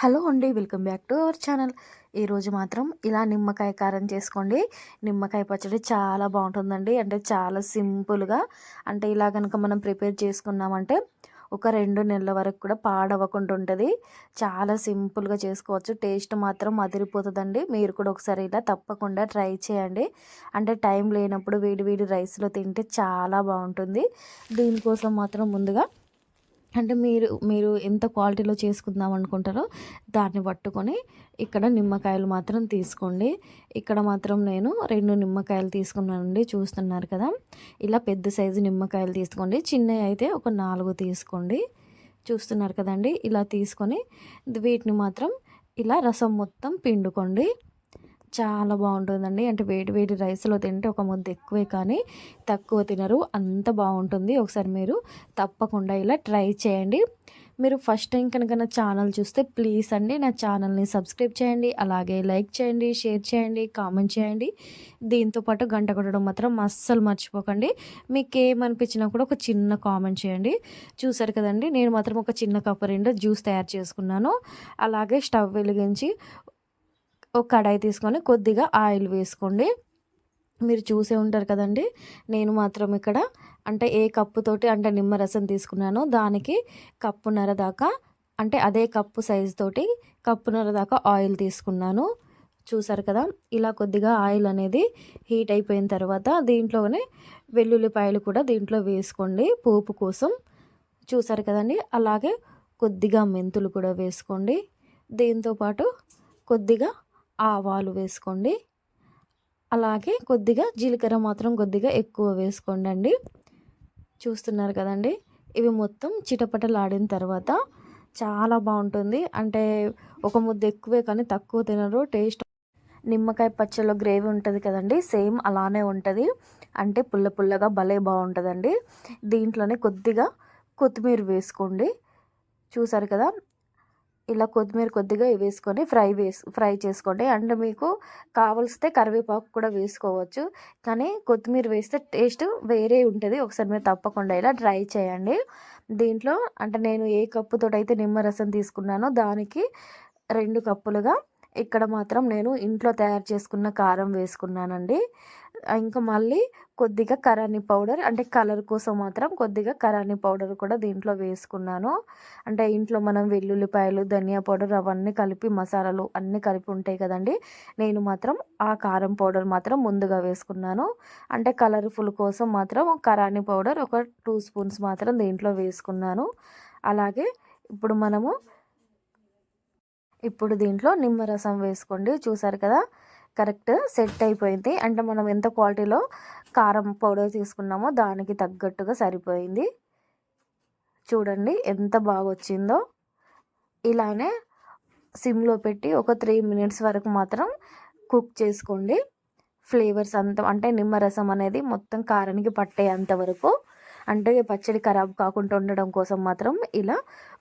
Hello అండి welcome back to our channel. ఈరోజు మాత్రం ఇలా నిమ్మకాయ కారం చేసుకోండి. నిమ్మకాయ పచ్చడి చాలా బాగుంటుందండి. అంటే చాలా సింపుల్గా. అంటే ఇలా కనుక మనం ప్రిపేర్ చేసుకున్నామంటే ఒక రెండు నెలల వరకు కూడా పాడవకుండా ఉంటుంది. చాలా సింపుల్గా చేసుకోవచ్చు. టేస్ట్ మాత్రం అదిరిపోతుందండి. మీరు కూడా ఒకసారి ఇలా తప్పకుండా ట్రై చేయండి. అంటే టైం లేనప్పుడు వేడి వేడి రైస్లో తింటే చాలా బాగుంటుంది. దీనికోసం మాత్రం ముందుగా అంటే మీరు మీరు ఎంత క్వాలిటీలో చేసుకుందాం అనుకుంటారో దాన్ని పట్టుకొని ఇక్కడ నిమ్మకాయలు మాత్రం తీసుకోండి. ఇక్కడ మాత్రం నేను రెండు నిమ్మకాయలు తీసుకున్నానండి చూస్తున్నారు కదా. ఇలా పెద్ద సైజు నిమ్మకాయలు తీసుకోండి. చిన్నవి అయితే ఒక నాలుగు తీసుకోండి. చూస్తున్నారు కదండి ఇలా తీసుకొని వీటిని మాత్రం ఇలా రసం మొత్తం పిండుకోండి. చాలా బాగుంటుందండి. అంటే వేడి వేడి రైస్లో తింటే ఒక ముద్ద ఎక్కువే కానీ తక్కువ తినరు. అంత బాగుంటుంది. ఒకసారి మీరు తప్పకుండా ఇలా ట్రై చేయండి. మీరు ఫస్ట్ టైం కనుక నా ఛానల్ చూస్తే ప్లీజ్ అండి నా ఛానల్ని సబ్స్క్రైబ్ చేయండి. అలాగే లైక్ చేయండి షేర్ చేయండి కామెంట్ చేయండి. దీంతోపాటు గంట కొట్టడం మాత్రం అస్సలు మర్చిపోకండి. మీకు ఏమనిపించినా కూడా ఒక చిన్న కామెంట్ చేయండి. చూసారు కదండి నేను మాత్రం ఒక చిన్న కప్పు రెండు జ్యూస్ తయారు చేసుకున్నాను. అలాగే స్టవ్ వెలిగించి ఒక కడాయి తీసుకొని కొద్దిగా ఆయిల్ వేసుకోండి. మీరు చూసే ఉంటారు కదండి నేను మాత్రం ఇక్కడ అంటే ఏ కప్పుతోటి అంటే నిమ్మరసం తీసుకున్నానో దానికి కప్పున్నర దాకా అంటే అదే కప్పు సైజు తోటి కప్పున్నర దాకా ఆయిల్ తీసుకున్నాను. చూసారు కదా ఇలా కొద్దిగా ఆయిల్ అనేది హీట్ అయిపోయిన తర్వాత దీంట్లోనే వెల్లుల్లిపాయలు కూడా దీంట్లో వేసుకోండి పోపు కోసం. చూసారు కదండి అలాగే కొద్దిగా మెంతులు కూడా వేసుకోండి. దీంతోపాటు కొద్దిగా ఆవాలు వేసుకోండి. అలాగే కొద్దిగా జీలకర్ర మాత్రం కొద్దిగా ఎక్కువ వేసుకోండి అండి చూస్తున్నారు కదండి ఇవి మొత్తం చిటపటలాడిన తర్వాత చాలా బాగుంటుంది. అంటే ఒక ముద్ద ఎక్కువే కానీ తక్కువ తినరు. టేస్ట్ నిమ్మకాయ పచ్చళ్ళలో గ్రేవీ ఉంటుంది కదండి సేమ్ అలానే ఉంటుంది. అంటే పుల్ల పుల్లగా భలే బాగుంటుందండి. దీంట్లోనే కొద్దిగా కొత్తిమీర వేసుకోండి. చూసారు కదా ఇలా కొత్తిమీర కొద్దిగా వేసుకొని ఫ్రై వేసు ఫ్రై చేసుకోండి. అండ్ మీకు కావలిస్తే కరివేపాకు కూడా వేసుకోవచ్చు. కానీ కొత్తిమీర వేస్తే టేస్ట్ వేరే ఉంటుంది. ఒకసారి మీరు తప్పకుండా ఇలా ట్రై చేయండి. దీంట్లో అంటే నేను ఏ కప్పుతో అయితే నిమ్మరసం తీసుకున్నానో దానికి రెండు కప్పులుగా ఇక్కడ మాత్రం నేను ఇంట్లో తయారు చేసుకున్న కారం వేసుకున్నానండి. ఇంకా మళ్ళీ కొద్దిగా కరాని పౌడర్ అంటే కలర్ కోసం మాత్రం కొద్దిగా కరాని పౌడర్ కూడా దీంట్లో వేసుకున్నాను. అంటే ఇంట్లో మనం వెల్లుల్లిపాయలు ధనియా పౌడర్ అవన్నీ కలిపి మసాలాలు అన్నీ కలిపి ఉంటాయి కదండి. నేను మాత్రం ఆ కారం పౌడర్ మాత్రం ముందుగా వేసుకున్నాను. అంటే కలర్ఫుల్ కోసం మాత్రం కరాని పౌడర్ ఒక టూ స్పూన్స్ మాత్రం దీంట్లో వేసుకున్నాను. అలాగే ఇప్పుడు మనము ఇప్పుడు దీంట్లో నిమ్మరసం వేసుకోండి. చూసారు కదా? కరెక్ట్ సెట్ అయిపోయింది. అంటే మనం ఎంత క్వాలిటీలో కారం పౌడర్ తీసుకున్నామో దానికి తగ్గట్టుగా సరిపోయింది. చూడండి ఎంత బాగా వచ్చిందో ఇలానే సిమ్లో పెట్టి ఒక త్రీ మినిట్స్ వరకు మాత్రం కుక్ చేసుకోండి. ఫ్లేవర్స్ అంత అంటే నిమ్మరసం అనేది మొత్తం కారానికి పట్టేంత వరకు. అంటే పచ్చడి ఖరాబ్ కాకుండా ఉండడం కోసం మాత్రం ఇలా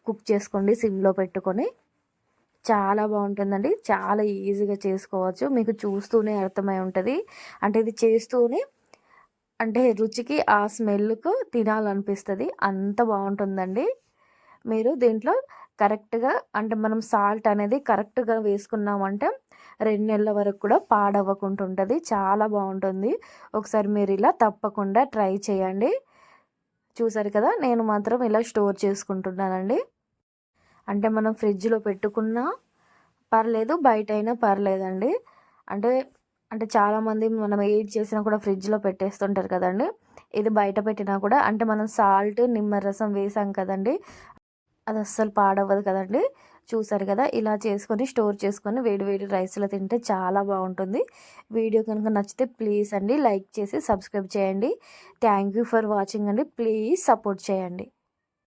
కుక్ చేసుకోండి సిమ్లో పెట్టుకొని. చాలా బాగుంటుందండి. చాలా ఈజీగా చేసుకోవచ్చు. మీకు చూస్తూనే అర్థమై ఉంటుంది. అంటే ఇది చేస్తూనే అంటే రుచికి ఆ స్మెల్కు తినాలనిపిస్తుంది. అంత బాగుంటుందండి. మీరు దీంట్లో కరెక్ట్గా అంటే మనం సాల్ట్ అనేది కరెక్ట్గా వేసుకున్నామంటే రెండు నెలల వరకు కూడా పాడవ్వకుండా ఉంటుంది. చాలా బాగుంటుంది. ఒకసారి మీరు ఇలా తప్పకుండా ట్రై చేయండి. చూసారు కదా నేను మాత్రం ఇలా స్టోర్ చేసుకుంటున్నానండి. అంటే మనం ఫ్రిడ్జ్లో పెట్టుకున్నా పర్లేదు బయట అయినా పర్లేదండి. అంటే అంటే చాలామంది మనం ఏది చేసినా కూడా ఫ్రిడ్జ్లో పెట్టేస్తుంటారు కదండి. ఇది బయట పెట్టినా కూడా అంటే మనం సాల్ట్ నిమ్మరసం వేసాం కదండి. అది అస్సలు పాడవ్వదు కదండి. చూసారు కదా ఇలా చేసుకొని స్టోర్ చేసుకొని వేడి వేడి రైస్లో తింటే చాలా బాగుంటుంది. వీడియో కనుక నచ్చితే ప్లీజ్ అండి లైక్ చేసి సబ్స్క్రైబ్ చేయండి. థ్యాంక్ యూ ఫర్ వాచింగ్ అండి. ప్లీజ్ సపోర్ట్ చేయండి.